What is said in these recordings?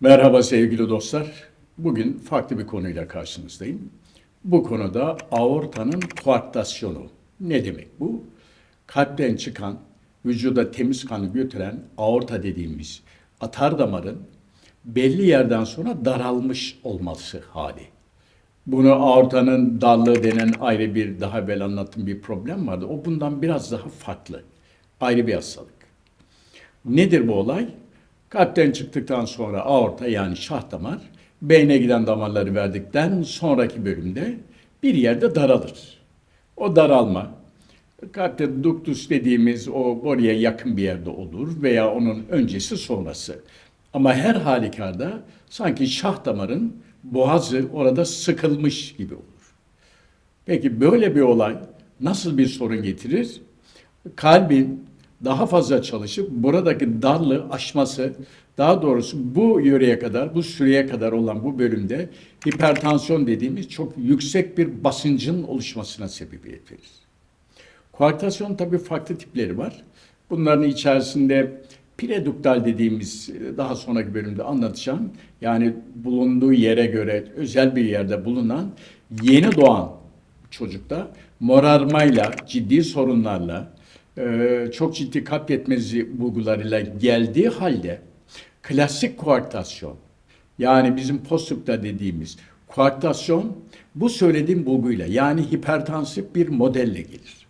Merhaba sevgili dostlar. Bugün farklı bir konuyla karşınızdayım. Bu konuda aortanın koarktasyonu. Ne demek bu? Kalpten çıkan, vücuda temiz kanı götüren aorta dediğimiz atar damarın belli yerden sonra daralmış olması hali. Bunu aortanın darlığı denen ayrı bir daha evvel anlattığım bir problem vardı. O bundan biraz daha farklı. Ayrı bir hastalık. Nedir bu olay? Kalpten çıktıktan sonra aorta yani şah damar beyne giden damarları verdikten sonraki bölümde bir yerde daralır. O daralma kalpte ductus dediğimiz o boruya yakın bir yerde olur veya onun öncesi sonrası. Ama her halükarda sanki şah damarın boğazı orada sıkılmış gibi olur. Peki böyle bir olay nasıl bir sorun getirir? Kalbin daha fazla çalışıp buradaki darlığı aşması, daha doğrusu bu yöreye kadar, bu süreye kadar olan bu bölümde hipertansiyon dediğimiz çok yüksek bir basıncın oluşmasına sebebiyet verir. Koarktasyon tabii farklı tipleri var. Bunların içerisinde pireduktal dediğimiz daha sonraki bölümde anlatacağım. Yani bulunduğu yere göre özel bir yerde bulunan yeni doğan çocukta morarmayla, ciddi sorunlarla, çok ciddi kalp yetmezliği bulgularıyla geldiği halde klasik koarktasyon yani bizim postupta dediğimiz koarktasyon bu söylediğim bulguyla yani hipertansif bir modelle gelir.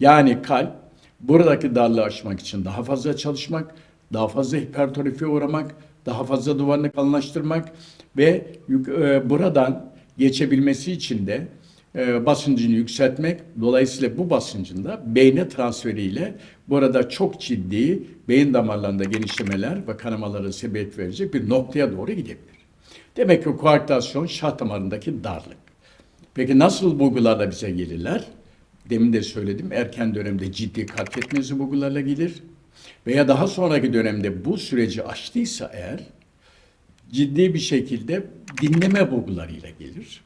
Yani kalp buradaki darlığı aşmak için daha fazla çalışmak, daha fazla hipertrofiye uğramak, daha fazla duvarını kalınlaştırmak ve e, buradan geçebilmesi için de e, basıncını yükseltmek. Dolayısıyla bu basıncın da beyne transferiyle burada çok ciddi beyin damarlarında genişlemeler ve kanamalara sebebiyet verecek bir noktaya doğru gidebilir. Demek ki koarktasyon şah damarındaki darlık. Peki nasıl bulgularla bize gelirler? Demin de söyledim erken dönemde ciddi kalp yetmezliği bulgularla gelir. Veya daha sonraki dönemde bu süreci aştıysa eğer ciddi bir şekilde dinleme bulgularıyla gelir.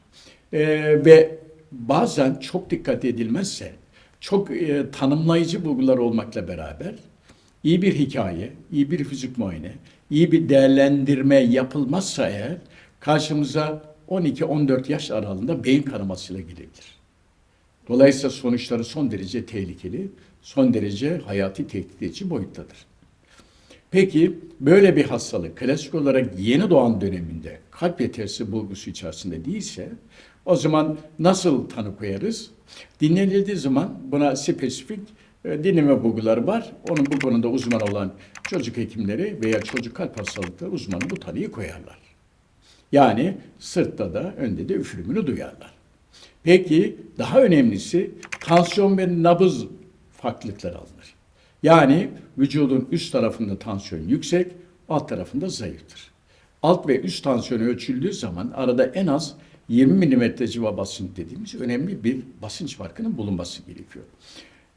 Ee, ve bazen çok dikkat edilmezse çok e, tanımlayıcı bulgular olmakla beraber iyi bir hikaye, iyi bir fizik muayene, iyi bir değerlendirme yapılmazsa eğer karşımıza 12-14 yaş aralığında beyin kanamasıyla gelebilir. Dolayısıyla sonuçları son derece tehlikeli, son derece hayati tehdit edici boyuttadır. Peki böyle bir hastalık klasik olarak yeni doğan döneminde kalp yetersiz bulgusu içerisinde değilse o zaman nasıl tanı koyarız? Dinlenildiği zaman buna spesifik e, dinleme bulguları var. Onun bu konuda uzman olan çocuk hekimleri veya çocuk kalp hastalıkları uzmanı bu tanıyı koyarlar. Yani sırtta da önde de üfürümünü duyarlar. Peki daha önemlisi tansiyon ve nabız farklılıkları alınır. Yani vücudun üst tarafında tansiyon yüksek, alt tarafında zayıftır. Alt ve üst tansiyon ölçüldüğü zaman arada en az 20 milimetre civa basınç dediğimiz önemli bir basınç farkının bulunması gerekiyor.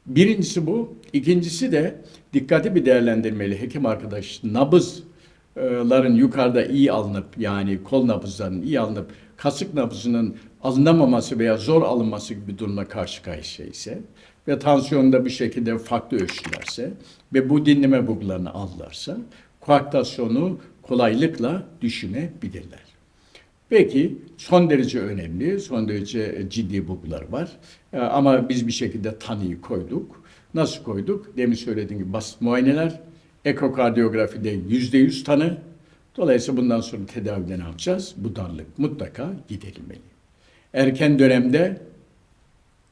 Birincisi bu. İkincisi de dikkatli bir değerlendirmeli hekim arkadaş nabızların yukarıda iyi alınıp yani kol nabızlarının iyi alınıp kasık nabzının alınamaması veya zor alınması gibi bir durumla karşı karşıya ise ve tansiyonda bir şekilde farklı ölçülerse ve bu dinleme bulgularını alırlarsa koaktasyonu kolaylıkla düşünebilirler. Peki son derece önemli, son derece ciddi bulgular var. Ee, Ama biz bir şekilde tanıyı koyduk. Nasıl koyduk? Demin söylediğim gibi basit muayeneler, ekokardiyografide yüzde yüz tanı. Dolayısıyla bundan sonra tedavide ne yapacağız? Bu darlık mutlaka giderilmeli. Erken dönemde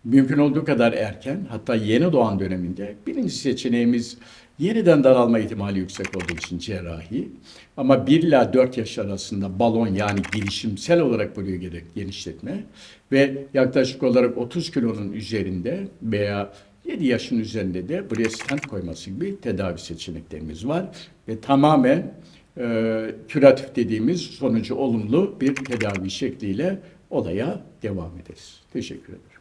mümkün olduğu kadar erken hatta yeni doğan döneminde birinci seçeneğimiz yeniden daralma ihtimali yüksek olduğu için cerrahi ama 1 ila 4 yaş arasında balon yani girişimsel olarak buraya gerek genişletme ve yaklaşık olarak 30 kilonun üzerinde veya 7 yaşın üzerinde de buraya stent koyması gibi tedavi seçeneklerimiz var ve tamamen e, küratif dediğimiz sonucu olumlu bir tedavi şekliyle olaya devam ederiz. Teşekkür ederim.